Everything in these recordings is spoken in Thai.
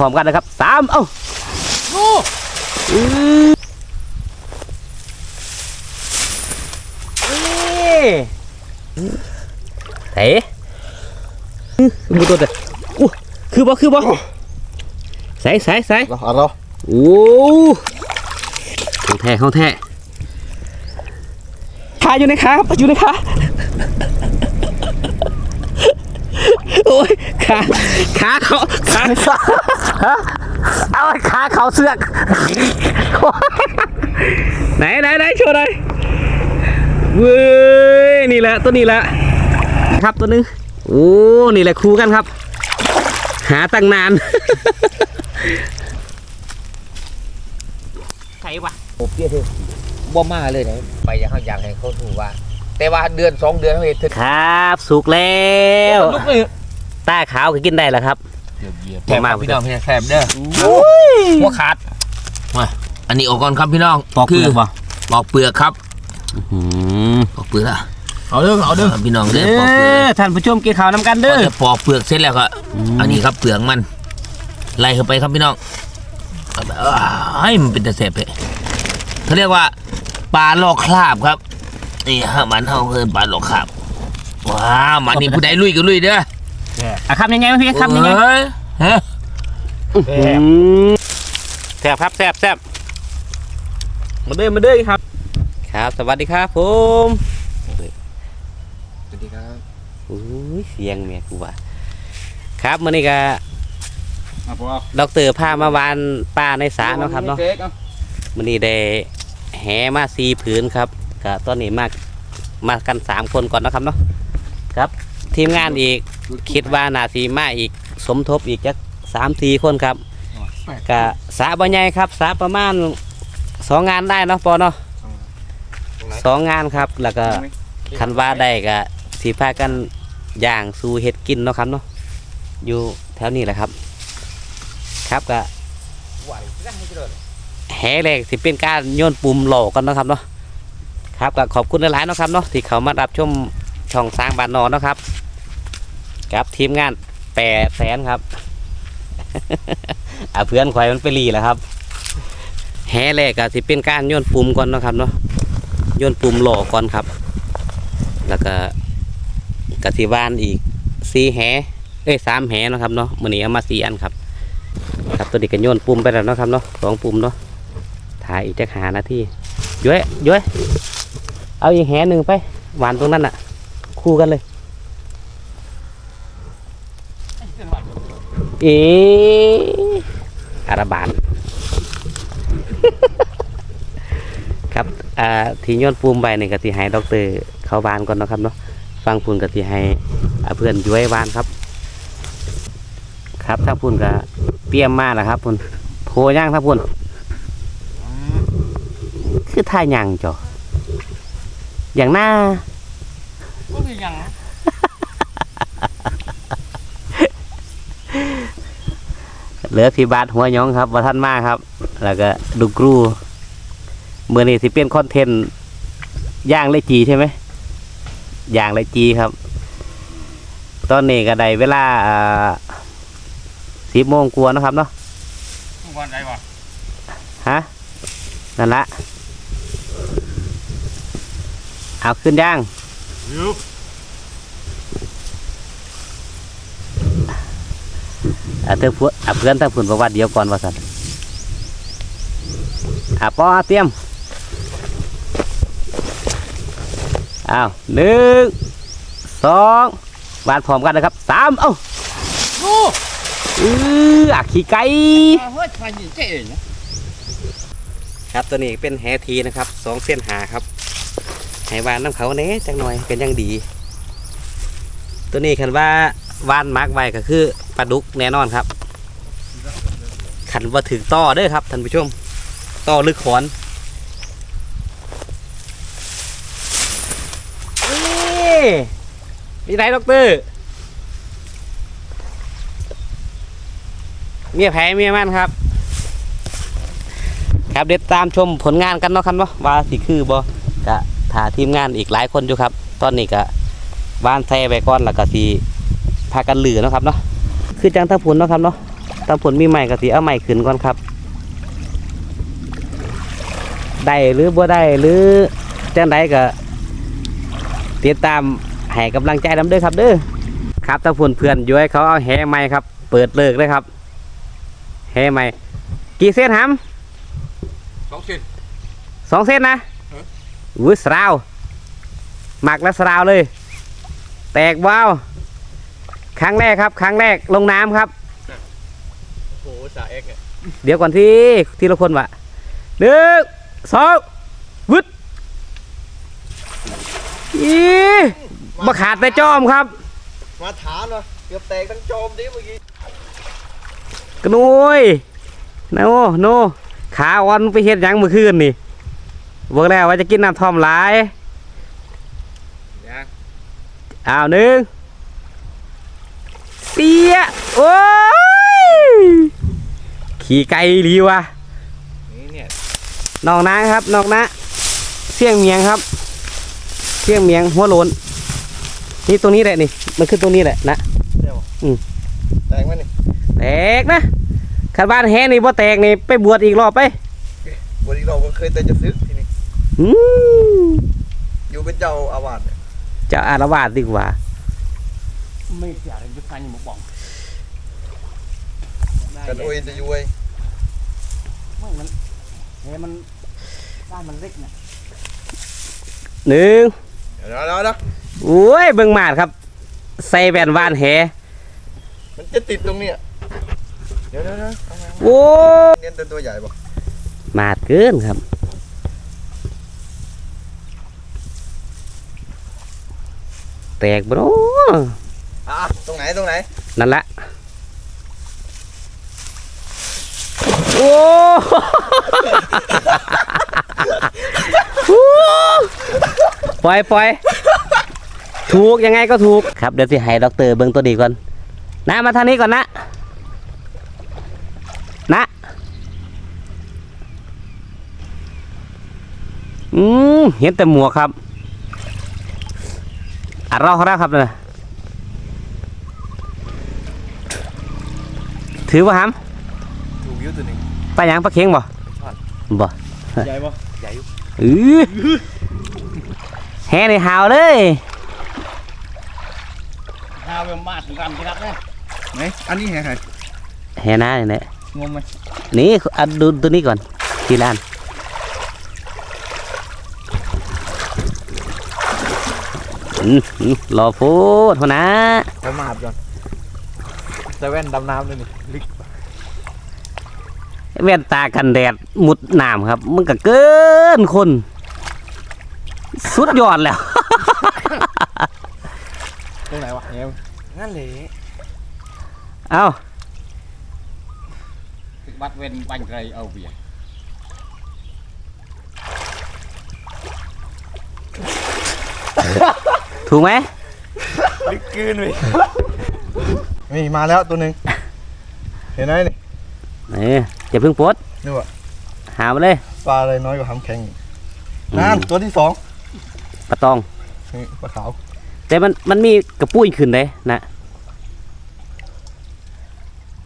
พร้อมกันนะครับสามเอ้าโอ้อื้อนี่เต๋อื้อมือตัวเด้ออู้คือบ่คือบ่ใส่ใส่ใส่เราเอาเราโอ้ของแท้ของแท้ขาอยู่ในขาครับอยู่ในขา โอ้ยขาขาเขาขาฮะเอาขาเขาเสือกไหนไหนไหนโชว์หน่อยเว้ยนี่แหละตัวนี้แหละครับตัวหนึงโอ้นี่แหละครูกันครับ หาตั้งนานใครวะโอ้เพี้ยเธอบ่มาเลยนะไปอยากให้อยากให้เขาถูกว่า แต่ว่าเดือนสองเดือนเขาเห็นเธอครับ สุกแล้วลุกเลย ต้าขาวก็กินได้แล้วครับแถมครับพี่น้องพี่แถมเด้อหัวขาดมาอันนี้ออกก่อนครับพี่น้องปอกเปลือกคืบ่ปอกเปลือกครับอืมปอกเปลือกอะเอาเด้อเอาเด้อพี่น้องเด้เด้อปอกเปลือกอท่านผู้ชมกินข้าวน้ำกันพเด้ออจะปอกเปลือกเสร็จแล้วก็มอันนี้ครับเปลือกมันไล่เข้าไปครับพี่น้องเอาไปให้มันเป็นตะเสบเลยเขาเรียกว่าปลาลอกคราบครับนี่ฮะมันเท่าเกินปลาลอกคราบว้าวมันนี่ผู้ใดลุยก็ลุยเด้อ อะคำยังไงวะพี่คำยังไงเฮ้ยฮะอืมแซ่บครับแซ่บแซ่บมาเด้อมาเด้อครับ ครับ สวัสดีครับผมสวัสดีครับอุ้ยเสียงเมียกูว่าครับมื่อนี้ก็มาพอดอกเตอร์พามาวานป่าในสาเนาะครับเนาะมื่อนี้ได้แห่มาสีผืนครับก็ตอนนี้มามากันสามคนก่อนเนาะครับเนาะครับ ทีมงานอีก คิดว่านาสีมาอีก สมทบอีกจักสามสี่คนครับกะสาบใหญ่ครับสาประมาณสองงานได้เนาะปอเนาะสองงานครับแล้วก็คันว่าได้ก็สีพากันย่างสู่เห็ดกินเนาะครับเนาะอยู่แถวนี้แหละครับ ครับก็แห่แรกสิเป็นการโยนปุ่มโหลกันเนาะครับเนาะครับก็ขอบคุณหลายๆเนาะครับเนาะที่เขามารับชม ช่องสร้างบ้านนอนนะครับ ครับทีมงานแปดแสนครับอะเพื่อนข่อยมันไปรีแล้วครับ แห่แรกก็สิเป็นการโยนปุ่มก่อนนะครับเนาะโยนปุ่มหล่อก่อนครับ แล้วก็กสิวานอีกสี่แห่เอ้ยสามแห่เนะครับเนาะมือนี้เอามาสี่อันครับ ครับตัวนี้ก็โยนปุ่มไปแล้วนะครับเนาะสองปุ่มเนาะถ่ายอีกจะหานาทีย้อยย้อยเอาอีกแหหนึ่งไปหวานตรงนั้นอะ คู่กันเลย เออาราบาน ครับอ่าที่โยนปุ่มไปนี่ก็ที่ให้ดอกเตอร์เขาวานก่อนนะครับเนาะฟังปุ่นก็ที่ให้เพื่อนย้อยวานครับ ครับถ้าพุ่นก็เตรียมมาแล้วครับพุ่นโพย่างถ้าพุ่นคือท่าย่างจ่ออย่างหน้า ย่างเหลือพี่บาทหัวหยองครับว่าท่านมาครับ แล้วก็ดูกรูเมื่อนี้สิเป็นคอนเทนต์ย่างเลยจีใช่ไหมย่างเลยจีครับ ตอนนี้ก็ได้เวลาสิบโมงกลัวานาะครับเนาะทุกวันไรวะฮะนั่นละเอาขึ้นย่าง อะเธอพูดอะเพื่อนถ้าพูดบอกว่าเดี๋ยวก่อนว่าสันอะปอเตรียมอ้าวหนึ่งสองวานพร้อมกันนะครับสามเอ้าโอ้อืออะขี่ไก่เฮ้ยทายยิงเจ๋งนะครับตัวนี้เป็นแหทีนะครับสองเส้นหาครับให้วานน้ำเขาเนี้จังหน่อยเป็นอยังดี ตัวนี้คันว่าวานมาร์กไว้ก็คือ ปลาดุกแน่นอนครับ ขันว่าถึงต่อเด้อครับท่านผู้ชม ต่อลึกขอนนี่มีไหนด็อกเตอร์เมียแพ้เมียมันครับ ครับเดี๋ยวตามชมผลงานกันเนาะครับเนาะว่าสิคือบ่กะถ่าทีมงานอีกหลายคนอยู่ครับ ตอนนี้ก็วานแซ่ไปก่อนแล้วก็สิพากันเหลือเนาะครับเนาะ คือจังทั้งผุนเนาะครับเนาะถ้าผลมีใหม่ก็สิเอาใหม่ขึ้นก่อนครับได้หรือบ่ได้หรือจังไดก็ติดตามให้กำลังใจนำเด้อครับเด้อครับถ้าผลเพื่อนย้อยเขาเอาแหใหม่ครับ เปิดเลิกเลยครับแหใหม่กี่เส้นหำสองเส้นสองเส้นนะเอออุ้ยสราวหมักแล้วสราวเลย แตกว้าว ครั้งแรกครับ ครั้งแรกลงน้ำครับ โอ้สาเอ็กเนี่ยเดี๋ยวก่อนที่ทีละคนวะหนึ่งสองวึดอีมาขาดแต่จอมครับ มาถามเนาะเกือบแตกทั้งโจมดิเมื่อกี้กระนุยโนโนขาอ่อนไปเฮ็ดหยังเมื่อคืนนี่บอกแล้วว่าจะกินน้ำท่อมหลายยังอ้าวหนึ่ง เสีย โอ้ย ขี่ไกลดีวะนี่เนี่ยน้องนะครับน้องนะ เสี่ยงเมียงครับ เสี่ยงเมียงหัวโลน นี่ตรงนี้แหละนี่ มันขึ้นตรงนี้แหละนะแตกไหมนี่ แตกนะขันบ้านแฮนี่บ่แตกนี่ไปบวชอีกรอบไปวันนี้เราก็เคยแต่จะซื้อทีนี้อืมอยู่เป็นเจ้าอาวาสเนี่ยจะอารวาสดีกว่า ไม่เสียอะไรจะฟันอยู่ หมกบ่องได้กันเลโอยยจะยุยไม่มันเฮ้ยมันด้านมันเล็กเนี่ยหนึ่งเดี๋ยวเดี๋ยวเดี๋ยวโอ้ยเบิ่งมาดครับ ใส่แว่นว่านแหมันจะติดตรงเนี้ยเดี๋ยวเดี๋ยวเดี๋ยวเอาไงโอ้เน้นเป็นตัวใหญ่ป่ะมาดเกินครับ แตกบ่เนาะ อะตรงไหนตรงไหนนั่นแหละ โอ้ ปล่อยปล่อยถูกยังไงก็ถูก ครับเดี๋ยวสิให้ด็อกเตอร์เบิ่งตัวดีก่อน นะมาทางนี้ก่อนนะ นะอืมเห็นแต่หมวกครับอะรอเขาแล้วครับนะ ถือป่ะฮัมถูกอยุตัวหนึ่งปลาหยังปลาเค็งบ่ใช่บ่ใหญ่ป่ะใหญ่อยู่อือแห่ในหาวเลยฮาเวลมาถึงรำที่รับเนี่ยไหนอันนี้แห่ใครแห่หน้าเนี่ยงงไหมนี่อะดูตัวนี้ก่อนทีละอันอืมอืมรอพูดหัวหนะไปมาดก่อน ใส่แว่นดำน้ำด้วยนี่ลิกแว่นตากันแดดมุดน้ำครับ มันก็เกินคน สุดยอดแล้ว ตรงไหนวะเงี้ยงั้นเลยเอ้าบัดเวนบังไรเอาเบียร์ถูกไหมลิกกืนเลย นี่มาแล้วตัวหนึ่งเห็นไหมนี่เอออย่าเพิ่งโพสต์นี่วะหามาเลยปลาอะไรน้อยกว่าหำแข็งอีกนั่นตัวที่สองปลาตองนี่ปลาขาว แต่มันมันมีกระปุ้ยขึ้นเลยนะ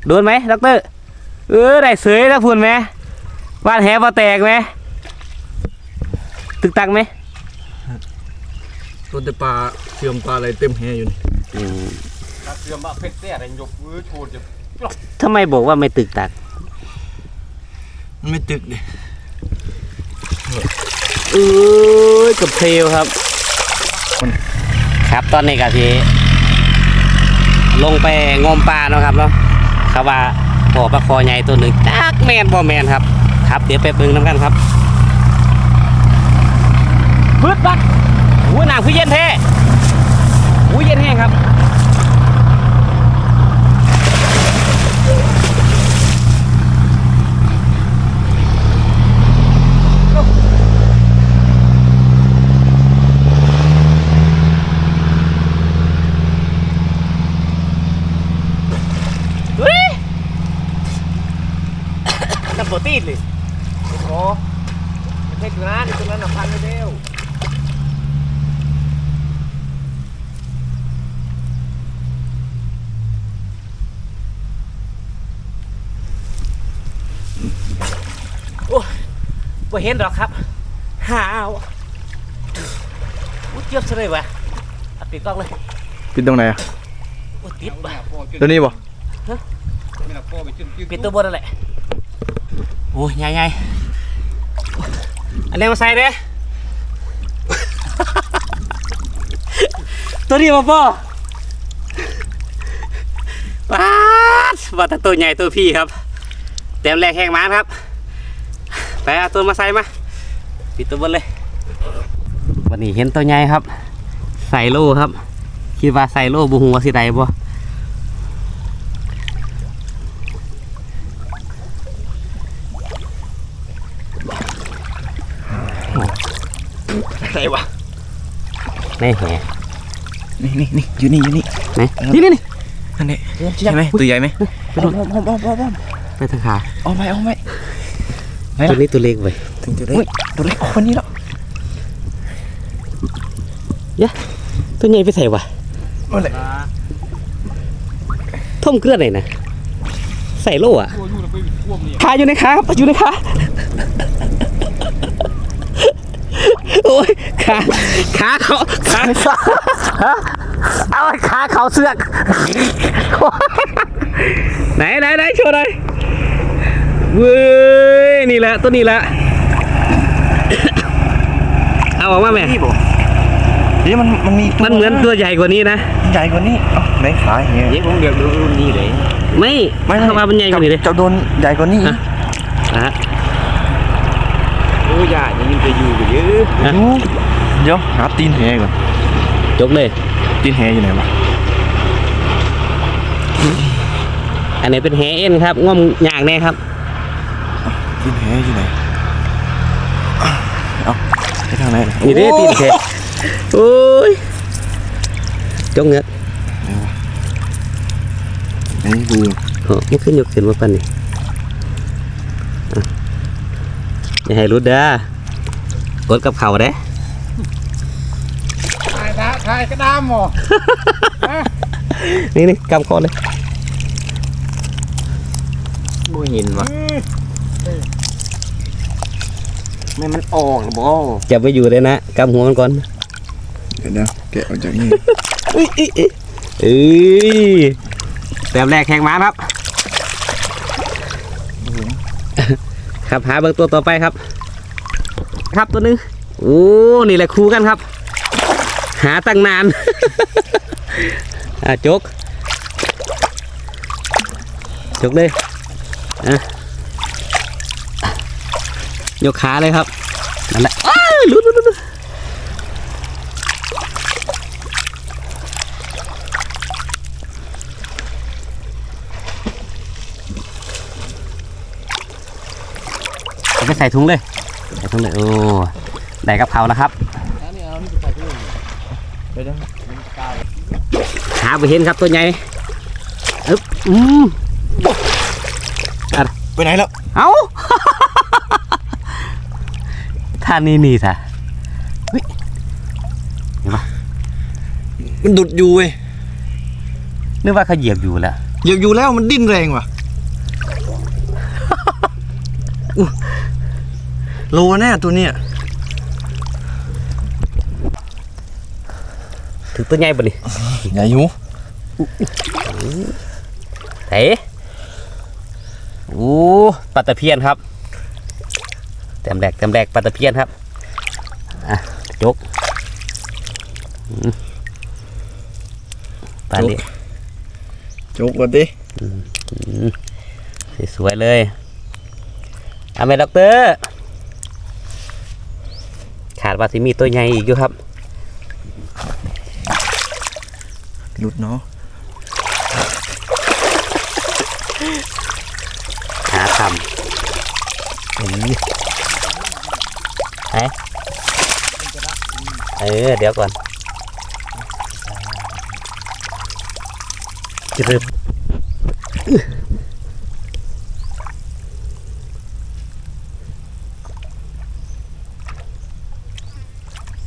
โดนไหมด็อกเตอร์เออได้เสยแล้วพูนไหมบ้านแหบ่แตกไหมตึกตักไหมตัวแต่ปลาเสื่อมปลาอะไรเต็มแหอยู่นี่ อืมถ้าเสื่อมว่าเพชรเสียอะไรยกมือโชว์จะทำไมบอกว่าไม่ตึกตัก มันไม่ตึกดิเออกับเพลวครับ ครับตอนนี้ก็ทีลงไปงมปลาเนาะครับเนาะครับว่าพอปลาคอใหญ่ตัวหนึ่งจักแมนบ่แมนครับ ครับ เดี๋ยวไปเบิ่งน้ำกันครับพืดปักหูหนังพี่เย็นแท้หูเย็นแห้งครับ เฮ้ยกั บตัวตีดเลยโอ้เพชรอยู่นะนี่ตัวนั้นน่ะพันไปเดียวโอ้ยบ่เห็นดอกครับหาวอุ้ยเจี๊ยบซะเลยวะเอาปิดกล้องเลยปิดตรงไหนอะโอ้ยติดว่ะตัวนี้บ่ปิดตัวบนนั่นแหละ โอ้ยใหญ่ๆอันนี้มาใส่เด้ตัวนี้มาป่อป๊าดว่าแต่ตัวใหญ่ตัวพี่ครับเต็มแรกแห้งม้านครับไปเอาตัวมาใส่มาปิดตัวบนเลย วันนี้เห็นตัวใหญ่ครับ ใส่โล่ครับ คิดว่าใส่โล่บูฮูว่าสิใดบ่ ไหนวะ ไม่แหนี่นี่นี่อยู่นี่อยู่นี่ไหนนี่นี่นี่อันนี้ใช่ไหมตัวใหญ่ไหมไปโดนอ้อมอ้อมอ้อมอ้อมอ้อมไปทางขาอ้อมไปอ้อมไปตัวนี้ตัวเล็กไปถึงจะได้ตัวเล็กออกคนนี้แล้วตัวใหญ่ไปใส่วะโอ้ยท่มเกลือไหนนะใส่โล่อะขาอยู่ในขาครับอยู่ในขาโอ้ย ขาขาเขาขาเอาไอ้ขาเขาเสือกไหนไหนไหนโชว์หน่อยเว้ยนี่แหละตัวนี้แหละเอาออกมาแม่นี่บ่นี่มันมันมีตัวมันเหมือนตัวใหญ่กว่านี้นะใหญ่กว่านี้เอ้าไหนขาเหี้ยเดี๋ยวผมเดือดรุ่นนี้เลยไม่เข้ามามันใหญ่กว่านี้เลยจะโดนใหญ่กว่านี้อีกนะฮะโอ้ยอย่ายังยิงไปอยู่กันเยอะฮะดู เดี๋ยวหาตีนแหก่อนยกเลย ตีนแหอยู่ไหนวะอันนี้เป็นแฮเอ็นครับง่อมยางแน่ครับตีนแหอยู่ไหนเอ้าไปทางไหนเนี่ยนี่เด้ตีนแฮโอ้ยจงเงือกไหนดูโอ้ไม่ขึ้นยกขึ้นมาปันนี่อะอย่าให้รุดเด้อกดกับเข่าเด้ ถ่ายถ่ายกระดามหมอนี่นี่กำคอเลยบ่เห็นวะไม่มันออกหรือบ่จับไปอยู่เลยนะกำหัวมันก่อน เดี๋ยวนะแกะออกจากนี่เอ้ยเอ้ยเอ้ยเอ้ยแต้มแรกแข่งม้าครับ ครับหาเบางตัวต่อไปครับ ครับตัวหนึงโอ้ นี่แหละครูกันครับ หาตั้งนาน อะจกจกเลยอะยกขาเลยครับนั่นแหละอ้าลุดลุดหลุดหลุดเอาไปใส่ถุงเลย ใส่ถุงเลย โอ้ ได้กับเขาแล้วครับ เดี๋ยวนะ หาไปเห็นครับตัวใหญ่อึ๊บอืมไปไหนแล้ว เอา ท่านี้นี่ท่ะมันดุดอยู่เว้ยนึกว่าเขาเหยียบอยู่แล้วเหยียบอยู่แล้วมันดิ้นแรงว่ะอุ๊ยโลแน่ตัวเนี้ย ถึง ตัวใหญ่บ่นี่ใหญ่อยู่เต๋โอ้ปลาตะเพียนครับเต็มแรกเต็มแรกปลาตะเพียนครับอะจกอืมปลาเลี้ยจุกก่อนดิสวยๆเลยเอาไหมด็อกเตอร์ ขาดว่าสิมีตัวใหญ่อีกอยู่ครับ หลุดเนาะหาทำอืมไหนเออ เดี๋ยวก่อนจะเริ่ม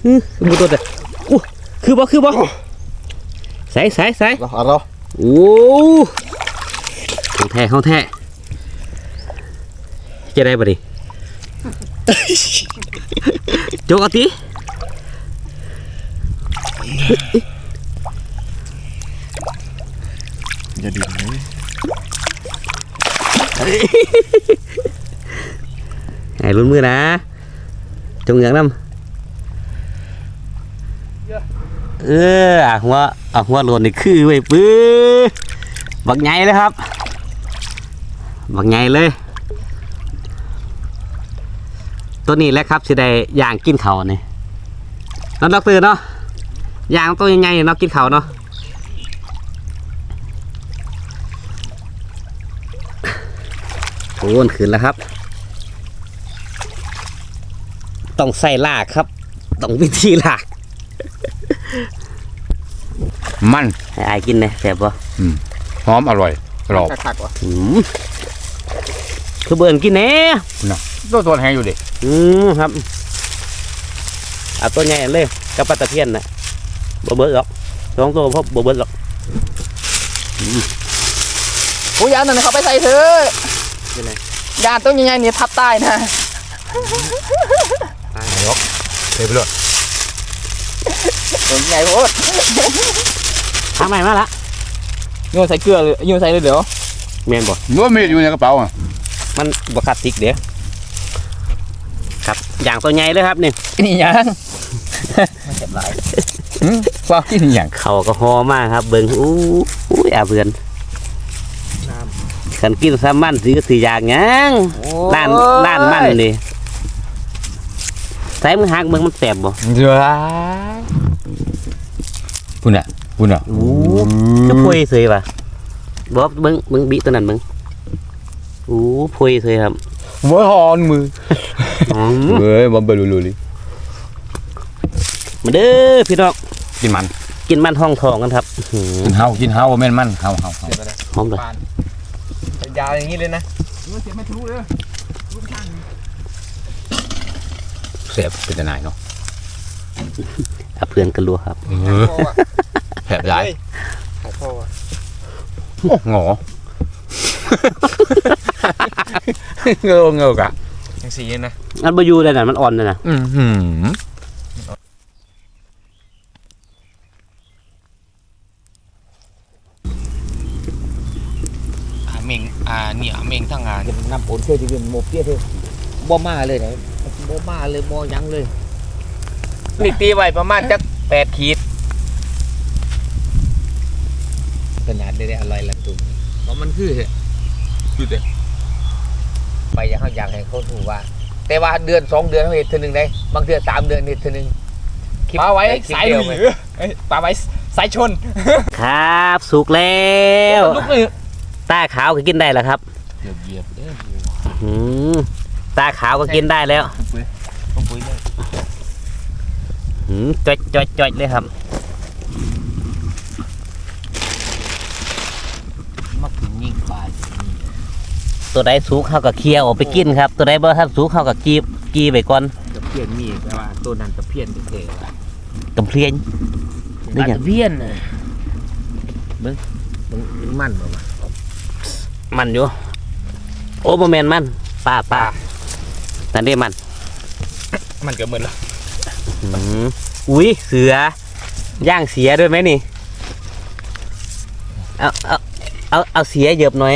อืมมูตัวเด็ดอู้คือบ่คือบ่ใส่ใส่ใส่เราเอาเราโอ้ของแท้ของแท้จะได้ปะดิโจกเอาทีอย่าดิ่งเลยให้ลุ้นมือนะจงเหงือกน้ำ เออหัวอะหัวโลนนี่คือไว้ปื้อบักใหญ่เลยครับ บักใหญ่เลย ตัวนี้แหละครับสิได้ย่างกินเขาวนี่แล้วดอกเตอร์เนาะย่างตัวใหญ่ๆเนาะกินเขาเนาะโอ้นขึ้นแล้วครับ ต้องใส่ลากครับ ต้องวิธีลาก มันให้อายกินเลยแซ่บปะหอมอร่อยกรอบคักๆวะอืมคือเบิ่นกินแหน่ตัวตัวแห้งอยู่ดิอืมครับเอาตัวใหญ่เลยกับปลาตะเพียนน่ะบ่เบิดหรอกสองตัวพบบ่เบิดหรอกโอ้ยยานนั่นเขาไปใส่เถอะยานต้นใหญ่ๆนี่ทับใต้นะเทไปเลย ต้นใหญ่โพดทางไหนมาละโยนใส่เกลือเลยโยนใส่เลยเดี๋ยวแม่นบ่นัวมีดอยู่ในกระเป๋าอะมันบ่คลาสสิกเด้ครับอย่างตัวใหญ่เลยครับนี่นี่ยังฟ้ากินอย่างเขาก็หอมากครับ เบิ่งอู้อู้ยอาเพื่อนขันกินซ้ำมันสิก็สิอยากหยังล้านล้านมันนี่ใส่มือหักเบิ่งมันแสบบ่เดือปุ่นอะปุ่นอะอู้ก็พวยเสยว่ะบ่เบิ่งเบิ่งบิตัวนั้นเบิ่งอู้พวยเสยครับโว้ยหอนมืออืมเฮ้ยมันเบลูลูลิมาเด้อพี่น้องกินมัน กินมันห้องทองกันครับอื้อหือกินเฮากินเฮาแม่นมันเฮาเฮาเฮาหอมเลยยาวอย่างนี้เลยนะเสีย บเป็นจะไหนเนาะอาเพื่อนกันรัวครับเออแผลใหญ่พ่อโอ้งอเงาเงากะยังสีนะอันบอยูเลยน่ะมันอ่อนเลยนะอือหืออาเมงอ่าเนี่ยอาเมงทั้งงานนำผลเชื่อที่เป็นโมเปียเถอะบ่มาเลยนะ บ่มาเลยบ่หยังเลยนี่ตีไว้ประมาณจักแปดขีดขนาดได้อร่อยละตุ่มเพราะมันคือเหรอคือเด้ไปอยากเขาอยากให้เขาถูกว่า แต่ว่าเดือนสองเดือนเขาเห็นเท่านึงได้บางเดือนสามเดือนเห็นเท่านึงคลิปปลาไว้คลิปสายเดีลุวยไหมเอ้ยปลาไว้สายชนครับสุกแล้วลูกมือตาขาวก็กินได้แล้วครับเหยียบเหยียบเด้ออืม ตาขาวก็กินได้แล้วต้องปุ๋ยเลยอืมจอยจอยจอยเลยครับมักกินยิ่งปลาตัวใดสุกเขาก็เคี่ยวออกไปกินครับ ตัวใดบ่ทันสุกเขาก็กีบกีไปก่อนตะเพียนมีแปลว่าตัวนั้นตะเพียนเท่ๆว่ะกำเพลียนนี่ไงตะเพียนน่ะเบิ่งเบิ่งมันบ่วะมันอยู่โอ้บ่แม่นมันป้าป้า นั่นเด้มัน มันเกือบหมดแล้วอืมอุ้ยเสือย่างเสียด้วยไหมนี่ เอาเอาเอาเอาเสียเหยียบหน่อย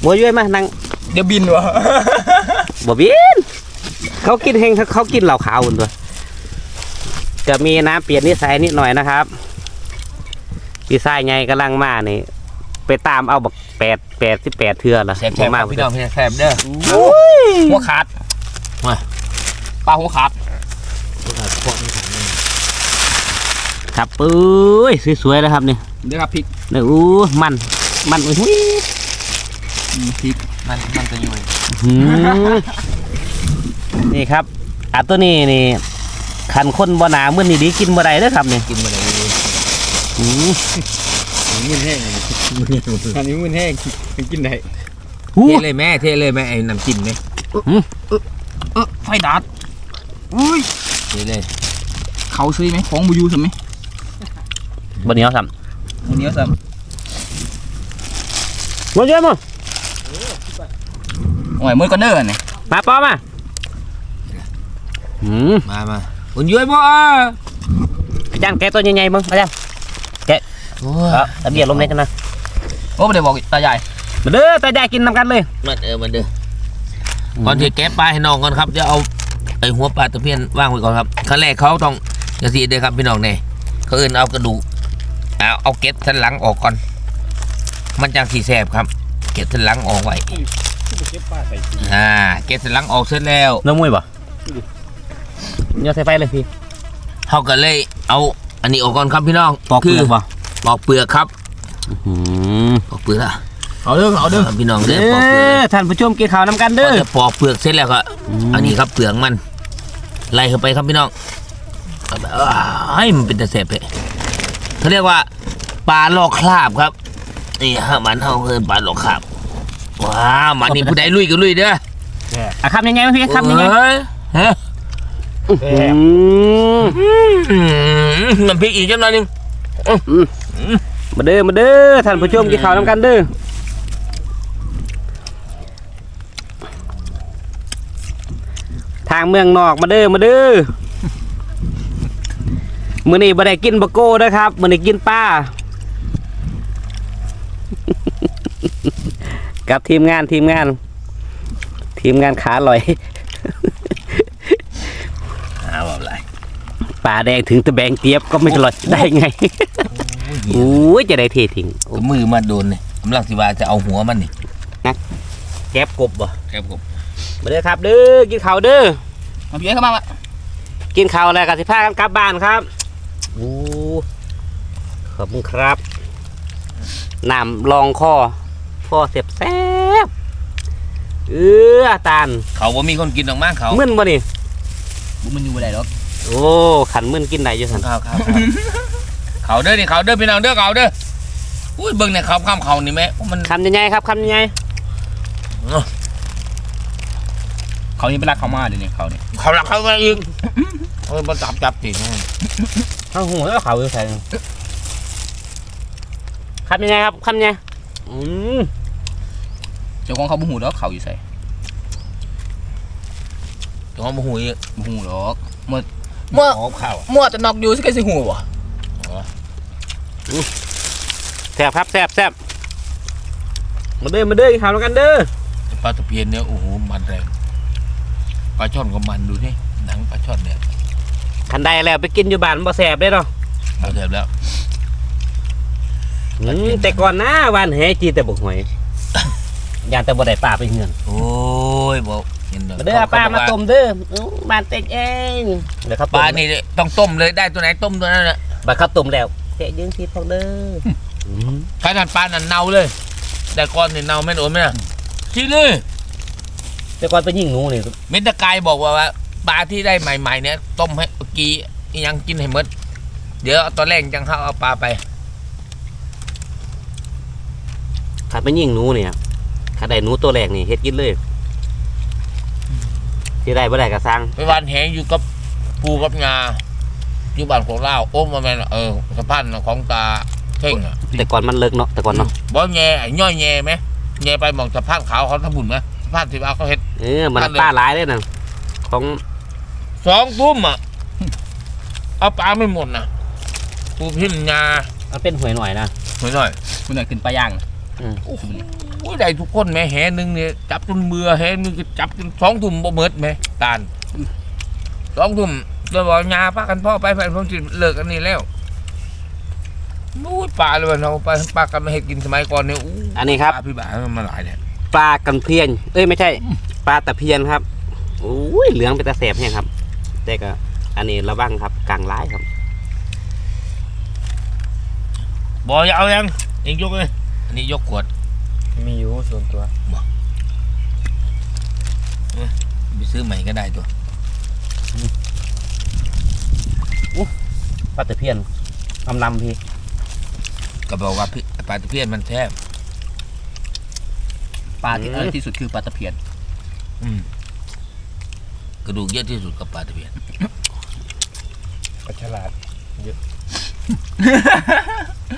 โมย้วยมานั่งเดี๋ยวบินวะบ่บิน เขากินเฮงเขาเขากินเหล้าขาวอุ่นตัวก็มีน้ำเปลี่ยนนิสัยนิดหน่อยนะครับพี่ชายไงกำลังมานี่ ไปตามเอาบัก แปดแปดสิบแปดเทือละแซ่บๆมาครับพี่น้องพี่แซ่บเด้อหัวขาดมาปลาหัวขาดครับปุ้ยสวยๆแล้วครับนี่เดี๋ยวครับพริกนี่อู้มันมันอุ้ยพริกมันมันจะอยู่หืมนี่ครับอันตัวนี้นี่ขันคนบ่หนามื่อนี่ดีกินบ่ได้เด้อครับนี่กินมาไหนเลยหืม มันแห้งอันนี้มันแห้งกินได้หูเทเลยแม่เทเลยแม่ไอ้น้ำจิ้มเนี่ยเออไฟดัดอุ้ยเทเลยเขาซื้อไหมของบูยูใช่ไหมบ่เหนียวซ้อันนี้ซ้ำบ่เยอะมั้งโอ้ยมือก็เนิ่นนี่มาป้อมาอืมมามาคุณย้วยบ่อาจารย์แกะตัวใหญ่ๆมึงอาจารย์โอ้ ครับตะเบียดลมเล็กกันนะโอ้ไม่ได้บอกตาใหญ่มาเด้อตาใหญ่กินนำกันเลยมันเออมันเด้อก่อนที่แกะปลาให้น้องก่อนครับเดี๋ยวเอาไอหัวปลาตะเพียนว่างไว้ก่อนครับขั้นแรกเขาต้องจะสีเด้อครับพี่น้องเนี่ยเขาเอื่นเอากระดูกเอาเอาเกล็ดสันหลังออกก่อน มันจังสีแสบครับ เกล็ดสันหลังออกไว้อ่าเกล็ดสันหลังออกเสร็จแล้วน้ำมวยป่ะโยนใส่ไฟเลยพี่เขาก็เลยเอาอันนี้ออกก่อนครับพี่น้องปอกเปลือกคืป่ะ ปอกเปลือกครับอืมปอกเปลือกอะเอาเด้อเอาเด้อพี่น้องเด้เด้อปอกเปลือกอท่านผู้ชมกินข้าวนำกันพเด้ออจะปอกเปลือกเสร็จแล้วก็อันนี้ครับเปลือกมันไล่เข้าไปครับพี่น้องเอาแบบให้มันเป็นตะเสบเลยเขาเรียกว่าปลาลอกคราบครับนี่ฮะมันเท่าเกินปลาลอกคราบว้าวมันนี่ผู้ใดลุยก็ลุยเด้ออะคำยังไงพี่คำยังไงเฮ้ยฮะอืมอืมน้ำพริกอีกจังหน่อยหนึง มาเด้อมาเด้อท่านผู้ชมกินข้าวนำกันเด้อทางเมืองนอกมาเด้อมาเด้อมื้อนี้บ่ได้กินบะโก้นะครับมื้อนี้กินปลากับทีมงานทีมงาน ทีมงานขาลอยเอาอะไรปลาแดงถึงตะแบงเตียบก็ไม่ลอยได้ไง โอ้ยจะได้เททิ้งก็มือมาโดนเนี่ยกำลังสิว่าจะเอาหัวมันนี่แก็บกบบ่ครับผมมาเด้อครับ เด้อกินข้าวเด้อมาพี่เอ้ยเข้ามามากินข้าวแล้วก็สิพากันกลับบ้านครับโอ้ขอบคุณครับน้ำรองคอพ่อเสียบแซ่บเอออาตานเขาว่ามีคนกินออกมากเขามึนบ่นี่บุมันอยู่บ่ได้หรอกโอ้ขันมึนกินได้อยู่สันเขาเขา เขาเขาเด้อนี่เขาเด้อพี่น้องเด้อเขาเด้ออุ้ยเบิ่งเนี่ยเขาข้ามเขานี่แม่มันคำยังไงครับคำยังไงเขานี่เป็นรักเขามาเดี๋ยวนี้เขานี่เขาหลักเขามาอีกเออมาจับจับสิข้าวหัวแล้วเขาอยู่ใส่คำยังไงครับคำยังไงอืมเจ้าของเขาบุหูดอกเขาอยู่ใส่ตัวมาหูอีกบุหูดอกเมื่อเมื่อหอมข้าวเมื่อจะนอกอยู่สิแค่สิหูบ่ แซ่บครับแซ่บแซ่บมาเด้อมาเด้อกินข้าวแล้วกันเด้อปลาตะเพียนเนี่ยโอ้โหมันแรงปลาช่อนก็มันดูนี่หนังปลาช่อนเนี่ยขันใดแล้วไปกินอยู่บ้านบ่แซ่บเด้เนาะเราเสร็จแล้วอืมแต่ก่อนนะวันแหจีแต่บกหอยยานแต่บ่ได้ปลาไปเฮือนโอ้ยบอกเห็นมาเด้อปลามาต้มเด้ออื้อบ้านเต็กเองเดี๋ยวเขาปต้มลานี่ต้องต้มเลยได้ตัวไหนต้มตัวนั้นแหละ บัดเขาต้มแล้วเตะยืงทีพอกเด้ออืมขนาดปลานั่นเน่าเลย แต่ก่อนนี่เน่าไม่โดนไหมนะสิเลยแต่ก่อนไปยิงหนูนี่เมนตะกายบอกว่าว่าปลาที่ได้ใหม่ ๆ เนี่ย ต้มให้เมื่อกี้ยังกินให้หมดเดี๋ยวเอาตอนแรกจังเข้าเอาปลาไปขัดไปยิงหนูเนี่ยขัดได้หนูตัวแรกนี่เฮ็ดกินเลยที่ได้บ่ได้ก็สร้างไปวานแหอยู่กับปูกับงา อยู่บ้านของเราโอ้มมาแม่นเออสะพานของตาเท่งอะแต่ก่อนมันเลิกเนาะแต่ก่อนเนาะบ่แง่ไอ้ย่อยแง่ไหมแง่ไปมองสะพานขาวเขาทำบุญไหมสะพานที่ว่าเขาเฮ็ดเออมันปลาหลายเลยนะของสองทุ่มอะเอาปลาไม่หมดนะปูพิมพ์งามันเป็นหวยหน่อยนะหน่อยหน่อยคุณน่ะขึ้นปลาย่างโอ้โหได้ทุกคนแม่แหหนึ่งเนี่ยจับจนเบื่อแหหนึงก็จับจนสองทุ่มบ่เมิดแม่ตาลสองทุ่ม เราบอกงาป้ากันพ่อไปแฟนผมจิเลิกกันนี่แล้วนู้ยปลาเลยวันเราไปปลากันมาให้กินสมัยก่อนเนี่ยอู้อันนี้ครับปลาพี่บ่ามันมาหลายเนี่ยปลากันเพียน เอ้ยไม่ใช่ ปลาตะเพียนครับโอ้ยเหลืองเป็นตะแสบเนี่ยครับ แต่ก็ อันนี้ระวังครับกลางร้ายครับบอยเอายังเองยกเลยอันนี้ยกขวด มีอยู่ส่วนตัวไปซื้อใหม่ก็ได้ตัวป ลาตะเพียนอำลำพี่ก็บอกว่าพี่ปลาตะเพียนมันแทบปลาที่อร่อยที่สุดคือปลาตะเพียนกระดูกเยอะที่สุดกับปลาตะเพียนปลาฉลาด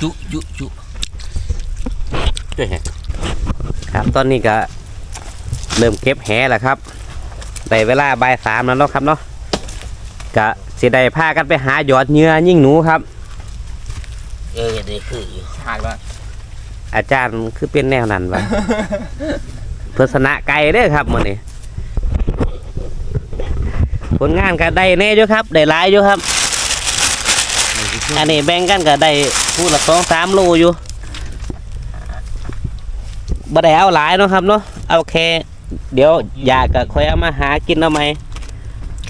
จุจุจุด้วยแฮะครับตอนนี้ก็เริ่มเก็บแหแล้วครับได้เวลาบ่ายสามแล้วเนาะครับเนาะกะ สิได้พากันไปหาหยอดเหงื่อยิ่งหนูครับ เออเด็กคืออยู่หายแล้วอาจารย์คือเป็นแนวนั้นวะ เพื่อชนะไก่เด้อครับมื้อนี้ผลงานก็ได้แน่อยู่ครับได้หลายอยู่ครับ อันนี้แบ่งกันก็ได้พูดละสองสามโลอยู่บ่ได้เอาหลายเนาะครับเนาะเอาแค่เดี๋ยวอยากก็ค่อยเอามาหากินเอาไหม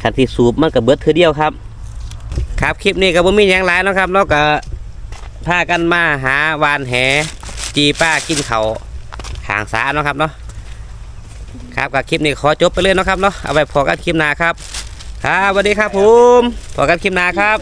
ขันที่สูบมันก็เบิดเธอเดียวครับ ครับคลิปนี้ก็บ่มีอยังไรนะครับเราก็พากันมาหาวานแหจีป้ากินเขาห่างสาเนาะครับเนาะครับกับคลิปนี้ขอจบไปเลยนะครับเนาะเอาไปพอกันคลิปหน้าครับ ครับสวัสดีครับผมพอกันคลิปหน้าครับ